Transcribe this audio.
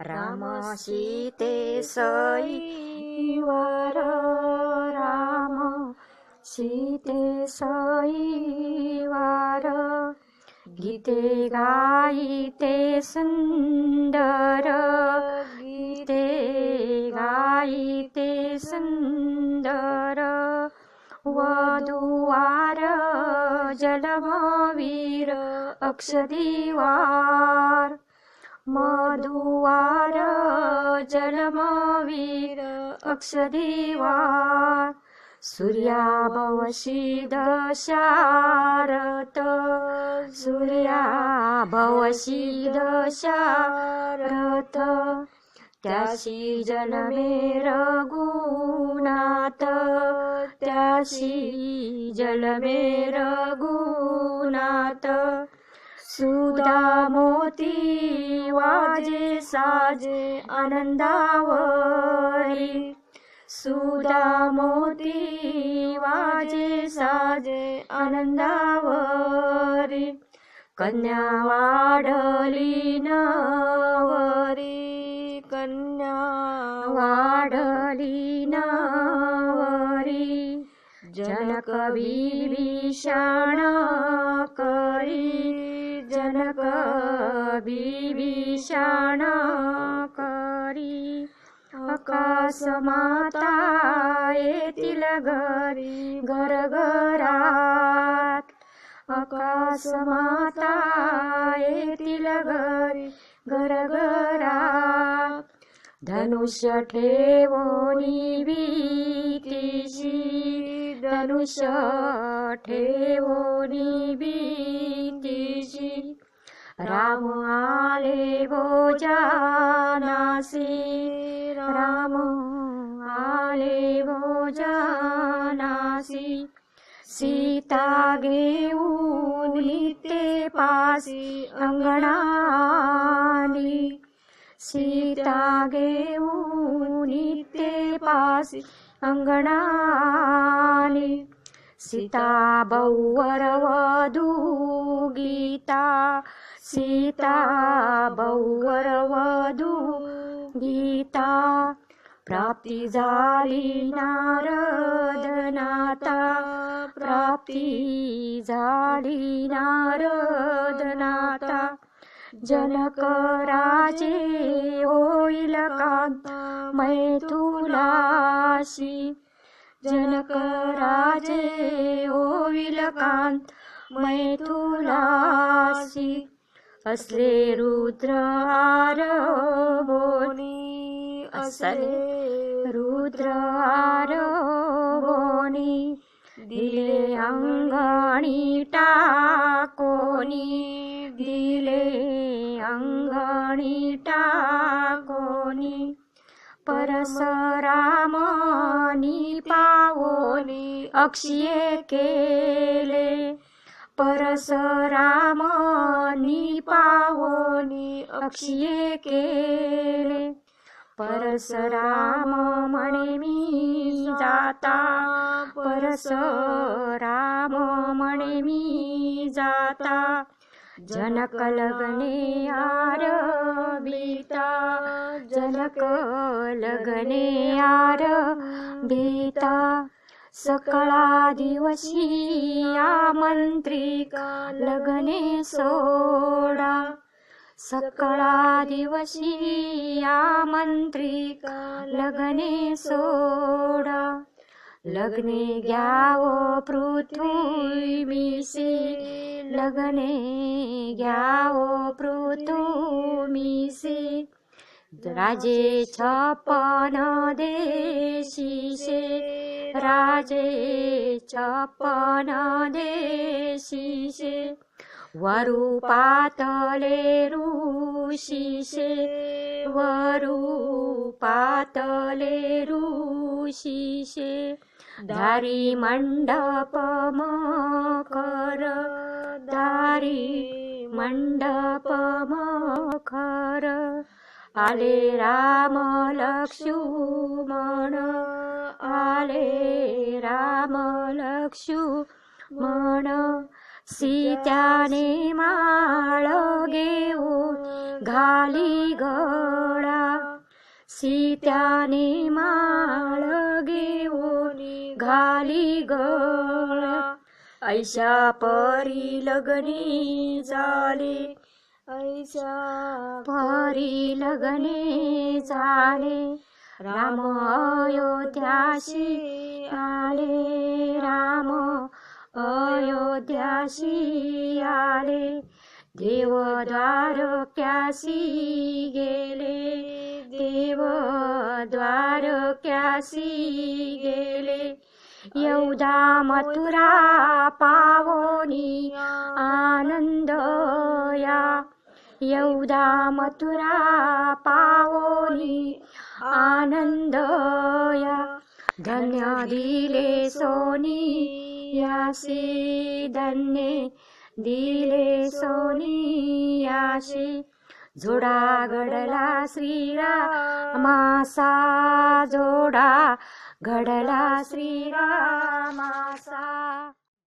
रामसीते सैवर राम। सीते सैवर। गीते गायिते सुन्दर। गीते गायिते सुन्दर। वधुवार जलमवीर अक्षदिवार। मधुवार जलमवीर अक्षदिवार सूर्याभवशी दशारथ सूर्याभवशी दशारथ त्याशी जन्मे रघुनाथ। त्याशी जलमे रघुनाथ सुदामोती वाजे साजे आनन्दा सुदामोती वाजे साजे आनन्दा वरि कन्याडलीनी कन्या वाली न जनकविभीषण करी। बिभीषण करी आकाश माता येतील घरी घरघरात. आकाश माता येतील घरी घरघरात. धनुष्य ठेवोनी भीतीशी धनुष्य ठेवोनी भीतीशी राम आले भोजानासी राम आले भोजानासी सीता घेऊन ते पासी अंगणाली सीता घेऊन ते पासी अंगणाली सीता बौवर वधू गीता सीता बौवर वधू गीता प्राप्ती झाली नारदनाता प्राप्ती झाली नारदनाता जनक राजे होईल कांत मैथुलाशी जनक राजे होईल कांत मैथुलाशी असले रुद्र आरबोनी असले रुद्र आरबोनी दिले अंगणी टाकोनी दिले अंगणी टाकोनी परसरामनी पावोनी अक्षये केले परसरामनी पावनी अक्षये केले। परसराम म्हणे मी जाता। परसराम म्हणे मी जाता। जनक आर आरबिता जनक लगने आरबिता सकळा दिवशी आमंत्रिका लगने सोडा। सकळा दिवशी आमंत्रिका लगने सोडा। लग्ने घ्यावो पृथ्वी मिसे लग्ने घ्यावो पृथ्वी मिसे राजे छपन देशीशे राजे छपन देशीशे वरु पातले ऋषिषे वरु पातले ऋषीशे दारी मंडप मखर दारी मंडप खर आले राम लक्ष्मण आले राम लक्ष्मण सीत्याने माळ घेऊन घाली गळा सीत्याने माळ घेऊन घाली गळा ऐशा परी लग्नी झाले. ऐशा परी लग्ने झाले. राम अयोध्याशी आले राम अयोध्याशी आले. देव द्वारक्यासी गेले देव द्वारक्यासी गेले. यौदा मथुरा पावोनी आनंद या. यौदा मथुरा पावनी आनंद या धन्य दिले सोनी यासी धन्य। दिले सोनी याशी जोडा घडला श्रीरामासा जोडा। घडला श्रीरामासा